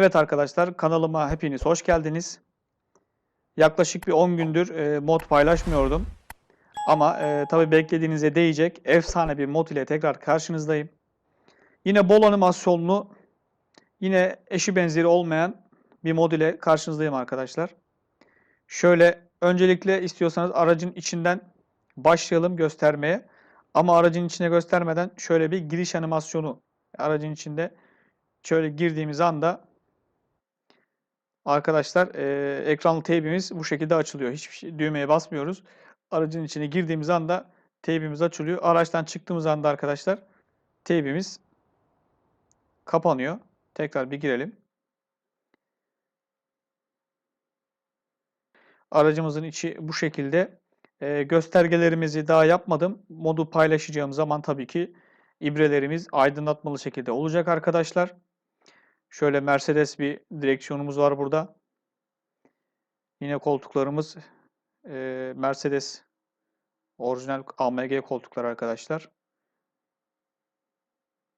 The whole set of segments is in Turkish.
Evet arkadaşlar kanalıma hepiniz hoş geldiniz. Yaklaşık bir 10 gündür e, mod paylaşmıyordum. Ama e, tabi beklediğinize değecek efsane bir mod ile tekrar karşınızdayım. Yine bol animasyonlu, yine eşi benzeri olmayan bir mod ile karşınızdayım arkadaşlar. Şöyle öncelikle istiyorsanız aracın içinden başlayalım göstermeye. Ama aracın içine göstermeden şöyle bir giriş animasyonu aracın içinde şöyle girdiğimiz anda arkadaşlar e, ekranlı teybimiz bu şekilde açılıyor. Hiçbir şey, düğmeye basmıyoruz. Aracın içine girdiğimiz anda teybimiz açılıyor. Araçtan çıktığımız anda arkadaşlar teybimiz kapanıyor. Tekrar bir girelim. Aracımızın içi bu şekilde. E, göstergelerimizi daha yapmadım. Modu paylaşacağım zaman tabii ki ibrelerimiz aydınlatmalı şekilde olacak arkadaşlar. Şöyle Mercedes bir direksiyonumuz var burada. Yine koltuklarımız e, Mercedes orijinal AMG koltuklar arkadaşlar.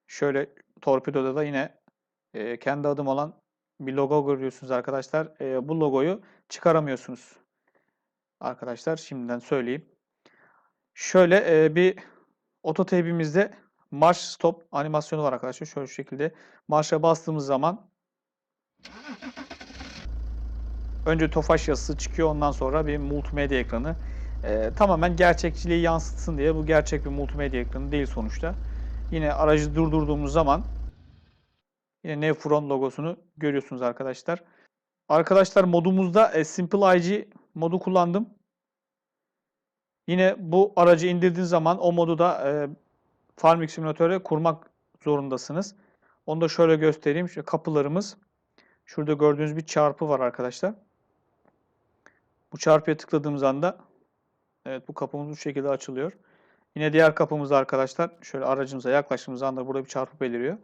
Şöyle torpidoda da yine e, kendi adım olan bir logo görüyorsunuz arkadaşlar. E, bu logoyu çıkaramıyorsunuz. Arkadaşlar şimdiden söyleyeyim. Şöyle e, bir ototeybimizde marş stop animasyonu var arkadaşlar. Şöyle şu şekilde marşa bastığımız zaman önce Tofaş yazısı çıkıyor. Ondan sonra bir multimedya ekranı. Ee, tamamen gerçekçiliği yansıtsın diye bu gerçek bir multimedya ekranı değil sonuçta. Yine aracı durdurduğumuz zaman yine Nevfron logosunu görüyorsunuz arkadaşlar. Arkadaşlar modumuzda e, Simple IG modu kullandım. Yine bu aracı indirdiğiniz zaman o modu da e, Farming Simulator'e kurmak zorundasınız. Onu da şöyle göstereyim. Şu kapılarımız. Şurada gördüğünüz bir çarpı var arkadaşlar. Bu çarpıya tıkladığımız anda evet bu kapımız bu şekilde açılıyor. Yine diğer kapımızda arkadaşlar şöyle aracımıza yaklaştığımız anda burada bir çarpı beliriyor.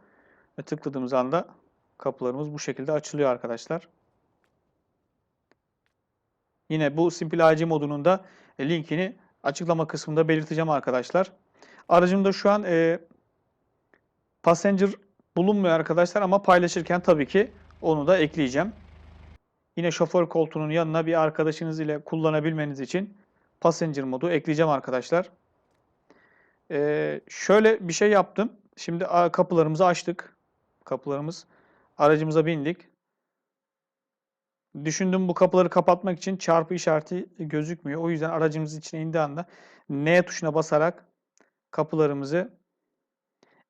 Ve tıkladığımız anda kapılarımız bu şekilde açılıyor arkadaşlar. Yine bu Simple IG modunun da linkini açıklama kısmında belirteceğim arkadaşlar. Aracımda şu an e, Passenger bulunmuyor arkadaşlar ama paylaşırken tabii ki onu da ekleyeceğim. Yine şoför koltuğunun yanına bir arkadaşınız ile kullanabilmeniz için Passenger modu ekleyeceğim arkadaşlar. Ee, şöyle bir şey yaptım. Şimdi kapılarımızı açtık. Kapılarımız. Aracımıza bindik. Düşündüm bu kapıları kapatmak için çarpı işareti gözükmüyor. O yüzden aracımızın içine indiği anda N tuşuna basarak kapılarımızı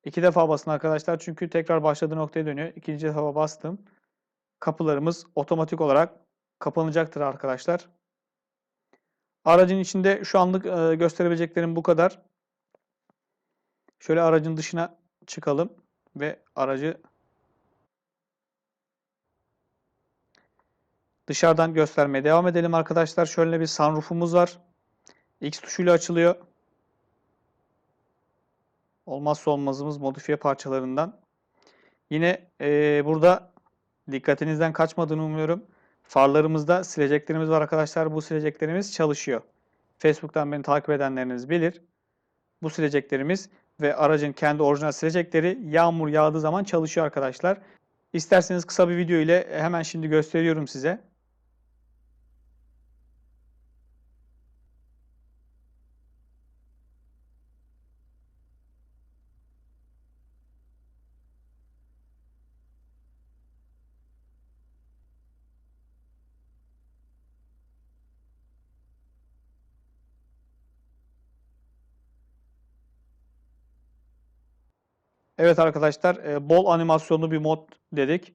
iki defa basın arkadaşlar. Çünkü tekrar başladığı noktaya dönüyor. İkinci defa bastım. Kapılarımız otomatik olarak kapanacaktır arkadaşlar. Aracın içinde şu anlık e, gösterebileceklerim bu kadar. Şöyle aracın dışına çıkalım ve aracı dışarıdan göstermeye devam edelim arkadaşlar. Şöyle bir sunroofumuz var. X tuşuyla açılıyor. Olmazsa olmazımız modifiye parçalarından. Yine e, burada dikkatinizden kaçmadığını umuyorum. Farlarımızda sileceklerimiz var arkadaşlar. Bu sileceklerimiz çalışıyor. Facebook'tan beni takip edenleriniz bilir. Bu sileceklerimiz ve aracın kendi orijinal silecekleri yağmur yağdığı zaman çalışıyor arkadaşlar. İsterseniz kısa bir video ile hemen şimdi gösteriyorum size. Evet arkadaşlar e, bol animasyonlu bir mod dedik.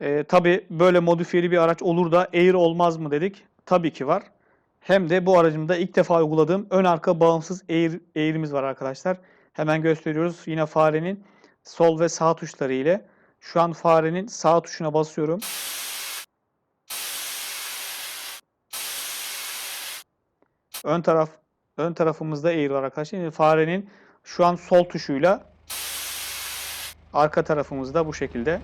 E, Tabi böyle modifiyeli bir araç olur da Air olmaz mı dedik. Tabii ki var. Hem de bu aracımda ilk defa uyguladığım ön arka bağımsız Air, Air'imiz var arkadaşlar. Hemen gösteriyoruz. Yine farenin sol ve sağ tuşları ile. Şu an farenin sağ tuşuna basıyorum. Ön taraf ön tarafımızda Air var arkadaşlar. Yani farenin şu an sol tuşuyla Arka tarafımızda bu şekilde.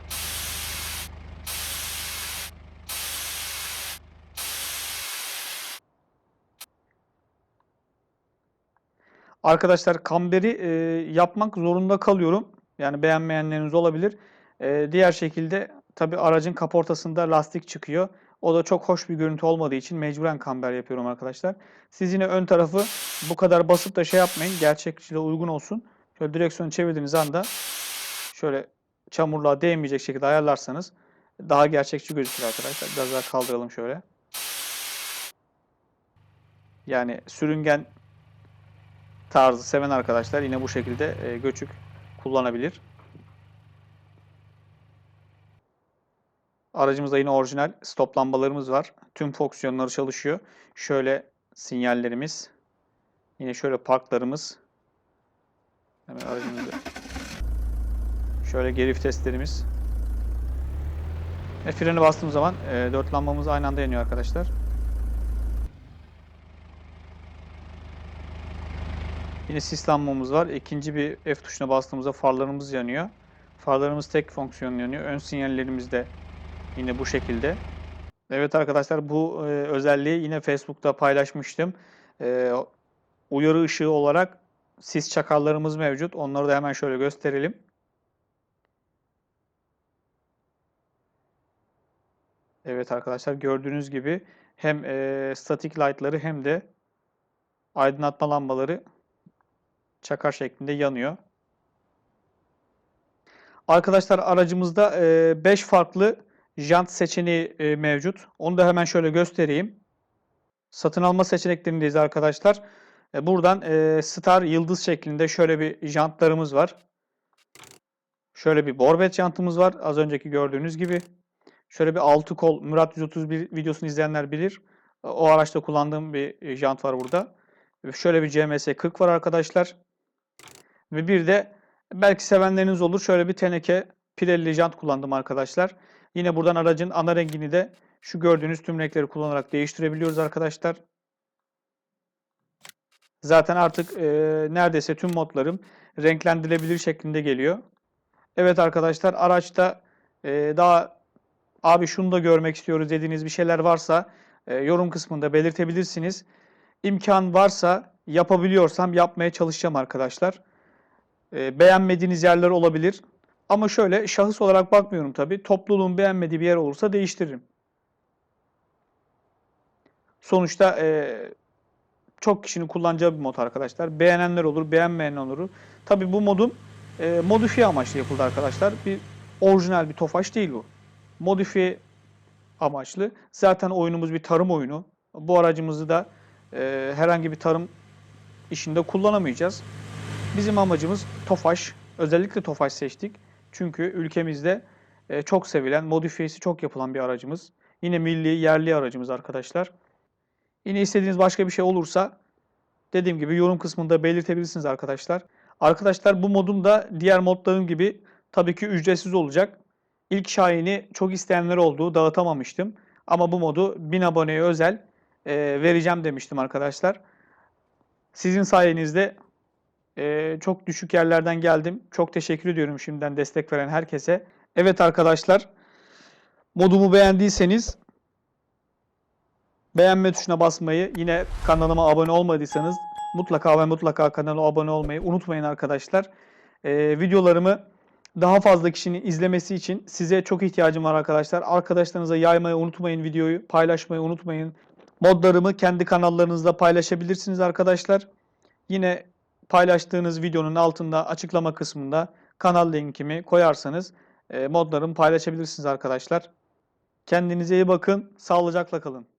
Arkadaşlar kamberi e, yapmak zorunda kalıyorum. Yani beğenmeyenleriniz olabilir. E, diğer şekilde tabii aracın kaportasında lastik çıkıyor. O da çok hoş bir görüntü olmadığı için mecburen kamber yapıyorum arkadaşlar. Siz yine ön tarafı bu kadar basıp da şey yapmayın. Gerçekçiliğe uygun olsun. Şöyle direksiyonu çevirdiğiniz anda şöyle çamurluğa değmeyecek şekilde ayarlarsanız daha gerçekçi gözükür arkadaşlar. Biraz daha kaldıralım şöyle. Yani sürüngen tarzı seven arkadaşlar yine bu şekilde e, göçük kullanabilir. Aracımızda yine orijinal stop lambalarımız var. Tüm fonksiyonları çalışıyor. Şöyle sinyallerimiz. Yine şöyle parklarımız. Hemen aracımızda. Şöyle geri viteslerimiz. Ve freni bastığım zaman e, dört lambamız aynı anda yanıyor arkadaşlar. Yine sis lambamız var. İkinci bir F tuşuna bastığımızda farlarımız yanıyor. Farlarımız tek fonksiyon yanıyor. Ön sinyallerimiz de yine bu şekilde. Evet arkadaşlar bu e, özelliği yine Facebook'ta paylaşmıştım. E, uyarı ışığı olarak sis çakarlarımız mevcut. Onları da hemen şöyle gösterelim. Evet arkadaşlar gördüğünüz gibi hem e, statik light'ları hem de aydınlatma lambaları çakar şeklinde yanıyor. Arkadaşlar aracımızda 5 farklı jant seçeneği e, mevcut. Onu da hemen şöyle göstereyim. Satın alma seçeneklerindeyiz arkadaşlar. E, buradan e, star yıldız şeklinde şöyle bir jantlarımız var. Şöyle bir borbet jantımız var. Az önceki gördüğünüz gibi. Şöyle bir 6 kol Murat 131 videosunu izleyenler bilir. O araçta kullandığım bir jant var burada. Şöyle bir CMS 40 var arkadaşlar. Ve bir de belki sevenleriniz olur. Şöyle bir teneke Pirelli jant kullandım arkadaşlar. Yine buradan aracın ana rengini de şu gördüğünüz tüm renkleri kullanarak değiştirebiliyoruz arkadaşlar. Zaten artık e, neredeyse tüm modlarım renklendirilebilir şeklinde geliyor. Evet arkadaşlar araçta e, daha abi şunu da görmek istiyoruz dediğiniz bir şeyler varsa e, yorum kısmında belirtebilirsiniz. İmkan varsa yapabiliyorsam yapmaya çalışacağım arkadaşlar. E, beğenmediğiniz yerler olabilir. Ama şöyle şahıs olarak bakmıyorum tabii. Topluluğun beğenmediği bir yer olursa değiştiririm. Sonuçta e, çok kişinin kullanacağı bir mod arkadaşlar. Beğenenler olur, beğenmeyenler olur. Tabii bu modun e, modifiye amaçlı yapıldı arkadaşlar. Bir orijinal bir tofaş değil bu. Modifiye amaçlı. Zaten oyunumuz bir tarım oyunu. Bu aracımızı da e, herhangi bir tarım işinde kullanamayacağız. Bizim amacımız Tofaş. Özellikle Tofaş seçtik. Çünkü ülkemizde e, çok sevilen, modifiyesi çok yapılan bir aracımız. Yine milli, yerli aracımız arkadaşlar. Yine istediğiniz başka bir şey olursa dediğim gibi yorum kısmında belirtebilirsiniz arkadaşlar. Arkadaşlar bu modum da diğer modlarım gibi tabii ki ücretsiz olacak. İlk Şahin'i çok isteyenler oldu, dağıtamamıştım. Ama bu modu 1000 aboneye özel e, vereceğim demiştim arkadaşlar. Sizin sayenizde e, çok düşük yerlerden geldim. Çok teşekkür ediyorum şimdiden destek veren herkese. Evet arkadaşlar, modumu beğendiyseniz beğenme tuşuna basmayı, yine kanalıma abone olmadıysanız mutlaka ve mutlaka kanala abone olmayı unutmayın arkadaşlar. E, videolarımı daha fazla kişinin izlemesi için size çok ihtiyacım var arkadaşlar. Arkadaşlarınıza yaymayı unutmayın videoyu, paylaşmayı unutmayın. Modlarımı kendi kanallarınızda paylaşabilirsiniz arkadaşlar. Yine paylaştığınız videonun altında açıklama kısmında kanal linkimi koyarsanız e, modlarımı paylaşabilirsiniz arkadaşlar. Kendinize iyi bakın, sağlıcakla kalın.